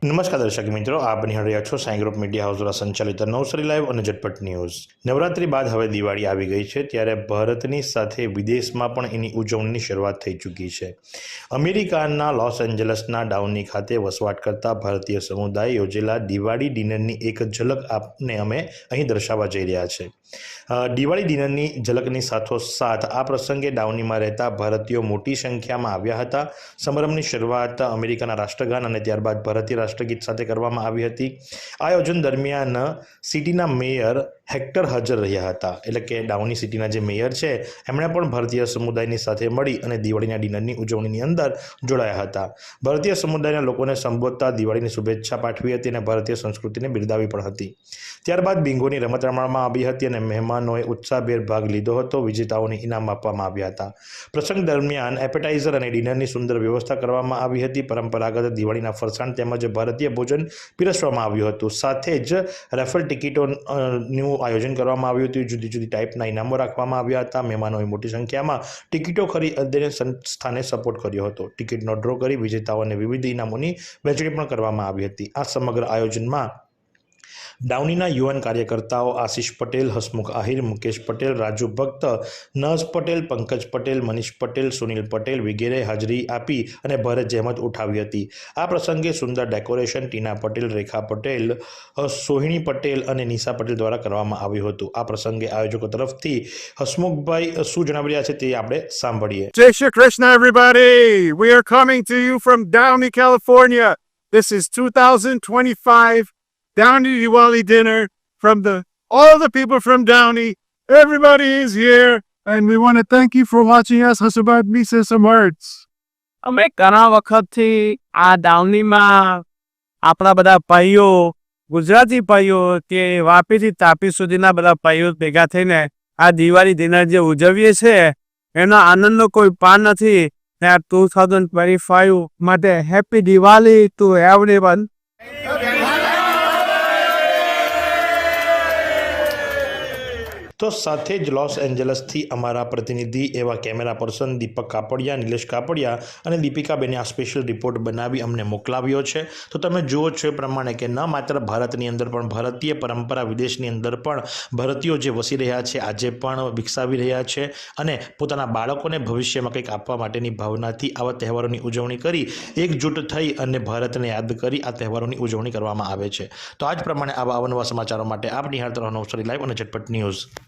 નમસ્કાર દર્શક મિત્રો, આપ નિહાળ રહ્યા છો સાંઈ ગ્રુપ મીડિયા હાઉસ દ્વારા સંચાલિત નવસરી લાઈવ અને ઝટપટ ન્યૂઝ. નવરાત્રી બાદ હવે દિવાળી આવી ગઈ છે, ત્યારે ભારતની સાથે વિદેશમાં પણ એની ઉજવણીની શરૂઆત થઈ ચૂકી છે. અમેરિકાના લોસ એન્જલસના ડાઉની ખાતે વસવાટ કરતા ભારતીય સમુદાય યોજેલા દિવાળી ડિનરની એક ઝલક આપને અમે અહીં દર્શાવવા જઈ રહ્યા છે. દિવાળી ડિનરની ઝલકની સાથોસાથ આ પ્રસંગે ડાઉનીમાં રહેતા ભારતીયો મોટી સંખ્યામાં આવ્યા હતા. સમારંભની શરૂઆત અમેરિકાના રાષ્ટ્રગાન અને ત્યારબાદ ભારતીય રાષ્ટ્રગીત સાથે કરવામાં આવી હતી. આયોજન દરમિયાન સિટીના મેયર હેક્ટર હાજર રહ્યા હતા. એટલે કે ડાઉની સિટીના જે મેયર છે, એમણે પણ ભારતીય સમુદાયની સાથે મળી અને દિવાળીના ડિનરની ઉજવણીની અંદર જોડાયા હતા. ભારતીય સમુદાયના લોકોને સંબોધતા દિવાળીની શુભેચ્છા પાઠવી હતી અને ભારતીય સંસ્કૃતિને બિરદાવી પણ હતી. ત્યારબાદ બિંગોની રમત રમવામાં આવી હતી અને મહેમાનોએ ઉત્સાહભેર ભાગ લીધો હતો. વિજેતાઓને ઇનામ આપવામાં આવ્યા હતા. પ્રસંગ દરમિયાન એપેટાઇઝર અને ડિનરની સુંદર વ્યવસ્થા કરવામાં આવી હતી. પરંપરાગત દિવાળીના ફરસાણ તેમજ ભારતીય ભોજન પીરસવામાં આવ્યું હતું. સાથે જ રેફલ ટિકિટોનું આયોજન કરવામાં આવ્યું હતું. જુદી જુદી ટાઈપના ઇનામો રાખવામાં આવ્યા હતા. મહેમાનોએ મોટી સંખ્યામાં ટિકિટો ખરીદીને સંસ્થાને સપોર્ટ કર્યો હતો. ટિકિટનો ડ્રો કરી વિજેતાઓને વિવિધ ઇનામોની વહેંચણી પણ કરવામાં આવી હતી. આ સમગ્ર આયોજનમાં ડાઉનીના યુવાન કાર્યકર્તાઓ આશીષ પટેલ હસમુખ આહિર મુકેશ પટેલ રાજુ ભક્ત નસ પટેલ પંકજ પટેલ મનીષ પટેલ સુનિલ પટેલ વગેરે હાજરી આપી અને ભરત જહેમત ઉઠાવી હતી આ પ્રસંગે સુંદર ડેકોરેશન ટીના પટેલ રેખા પટેલ સોહિણી પટેલ અને નિશા પટેલ દ્વારા કરવામાં આવ્યું હતું આ પ્રસંગે આયોજકો તરફથી હસમુખભાઈ શું જણાવી રહ્યા છે તે આપણે સાંભળીએ જય Shri Krishna everybody! We are coming to you from Downey, California. This is 2025 Downey Diwali dinner from the all the people from Downey. Everybody is here, and we want to thank you for watching us. Hasabad me say some words. અમે ઘણા વખતથી આ દાવનીમાં આપણા બધા ભાઈઓ ગુજરાતી ભાઈઓ કે વાપીથી તાપી સુધીના બધા ભાઈઓ ભેગા થઈને આ દિવાળી દિનર જે ઉજવીએ છીએ એનો આનંદનો કોઈ પાર નથી ને આ ટુ થાઉઝન્ડ ટ્વેન્ટી ફાઈવ માટે happy Diwali to everyone તો સાથે જ લોસ એન્જલસથી અમારા પ્રતિનિધિ એવા કેમેરા પર્સન દીપક કાપડિયા, નિલેશ કાપડિયા અને દીપિકાબેને આ સ્પેશિયલ રિપોર્ટ બનાવી અમને મોકલાવ્યો છે. તો તમે જુઓ છો એ પ્રમાણે કે ન માત્ર ભારતની અંદર પણ ભારતીય પરંપરા વિદેશની અંદર પણ ભારતીયો જે વસી રહ્યા છે, આજે પણ વિકસાવી રહ્યા છે અને પોતાના બાળકોને ભવિષ્યમાં કંઈક આપવા માટેની ભાવનાથી આવા તહેવારોની ઉજવણી કરી, એકજૂટ થઈ અને ભારતને યાદ કરી આ તહેવારોની ઉજવણી કરવામાં આવે છે. તો આજ પ્રમાણે આવા અવનવા સમાચારો માટે આપ નિહાળતા રહો નવસારી લાઈવ અને ઝટપટ ન્યૂઝ.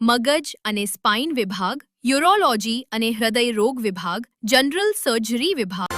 મગજ અને સ્પાઇન વિભાગ યુરોલોજી અને હૃદય રોગ વિભાગ જનરલ સર્જરી વિભાગ.